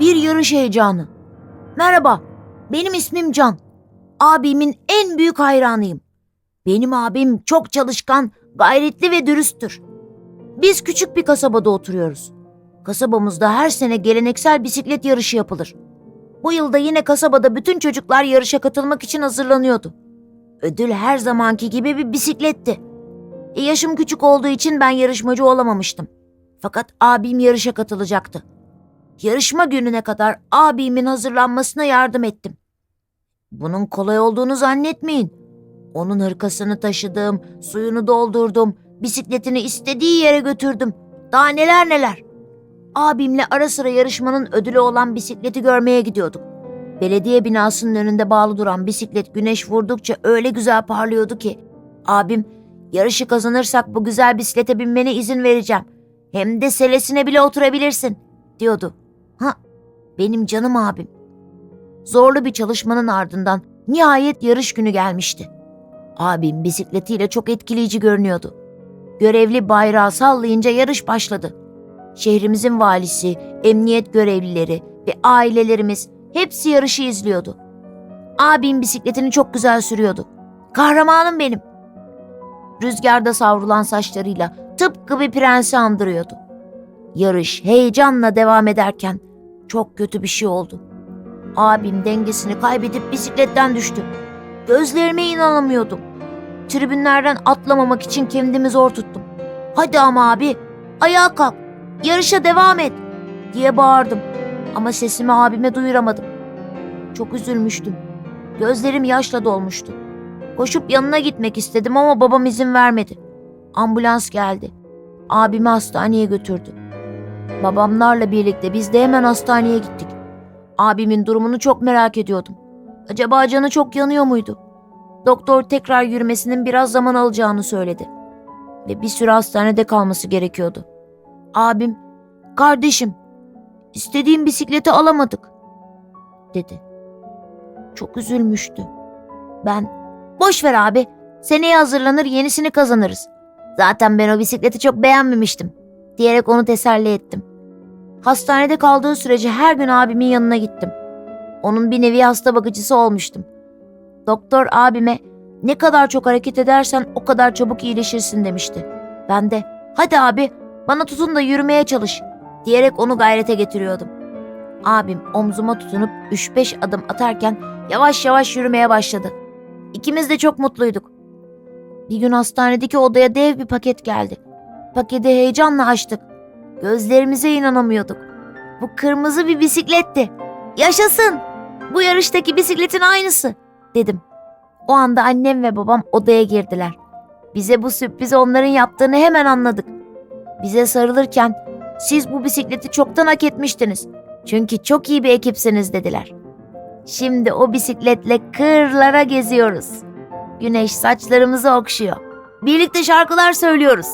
Bir yarış heyecanı. Merhaba, benim ismim Can. Abimin en büyük hayranıyım. Benim abim çok çalışkan, gayretli ve dürüsttür. Biz küçük bir kasabada oturuyoruz. Kasabamızda her sene geleneksel bisiklet yarışı yapılır. Bu yılda yine kasabada bütün çocuklar yarışa katılmak için hazırlanıyordu. Ödül her zamanki gibi bir bisikletti. E, yaşım küçük olduğu için ben yarışmacı olamamıştım. Fakat abim yarışa katılacaktı. Yarışma gününe kadar abimin hazırlanmasına yardım ettim. Bunun kolay olduğunu zannetmeyin. Onun hırkasını taşıdım, suyunu doldurdum, bisikletini istediği yere götürdüm. Daha neler neler. Abimle ara sıra yarışmanın ödülü olan bisikleti görmeye gidiyorduk. Belediye binasının önünde bağlı duran bisiklet güneş vurdukça öyle güzel parlıyordu ki. Abim, yarışı kazanırsak bu güzel bisiklete binmene izin vereceğim. Hem de selesine bile oturabilirsin, diyordu. Ha, benim canım abim. Zorlu bir çalışmanın ardından nihayet yarış günü gelmişti. Abim bisikletiyle çok etkileyici görünüyordu. Görevli bayrağı sallayınca yarış başladı. Şehrimizin valisi, emniyet görevlileri ve ailelerimiz hepsi yarışı izliyordu. Abim bisikletini çok güzel sürüyordu. Kahramanım benim. Rüzgarda savrulan saçlarıyla tıpkı bir prensi andırıyordu. Yarış heyecanla devam ederken çok kötü bir şey oldu. Abim dengesini kaybedip bisikletten düştü. Gözlerime inanamıyordum. Tribünlerden atlamamak için kendimi zor tuttum. Hadi ama abi, ayağa kalk, yarışa devam et diye bağırdım. Ama sesimi abime duyuramadım. Çok üzülmüştüm. Gözlerim yaşla dolmuştu. Koşup yanına gitmek istedim ama babam izin vermedi. Ambulans geldi. Abimi hastaneye götürdü. Babamlarla birlikte biz de hemen hastaneye gittik. Abimin durumunu çok merak ediyordum. Acaba canı çok yanıyor muydu? Doktor tekrar yürümesinin biraz zaman alacağını söyledi. Ve bir süre hastanede kalması gerekiyordu. Abim, kardeşim, istediğim bisikleti alamadık, dedi. Çok üzülmüştü. Ben, boş ver abi, seneye hazırlanır yenisini kazanırız. Zaten ben o bisikleti çok beğenmemiştim, diyerek onu teselli ettim. Hastanede kaldığı sürece her gün abimin yanına gittim. Onun bir nevi hasta bakıcısı olmuştum. Doktor abime ne kadar çok hareket edersen o kadar çabuk iyileşirsin demişti. Ben de hadi abi bana tutun da yürümeye çalış diyerek onu gayrete getiriyordum. Abim omzuma tutunup 3-5 adım atarken yavaş yavaş yürümeye başladı. İkimiz de çok mutluyduk. Bir gün hastanedeki odaya dev bir paket geldi. Paketi heyecanla açtık. Gözlerimize inanamıyorduk. Bu kırmızı bir bisikletti. Yaşasın! Bu yarıştaki bisikletin aynısı, dedim. O anda annem ve babam odaya girdiler. Bize bu sürprizi onların yaptığını hemen anladık. Bize sarılırken siz bu bisikleti çoktan hak etmiştiniz. Çünkü çok iyi bir ekipsiniz dediler. Şimdi o bisikletle kırlara geziyoruz. Güneş saçlarımızı okşuyor. Birlikte şarkılar söylüyoruz.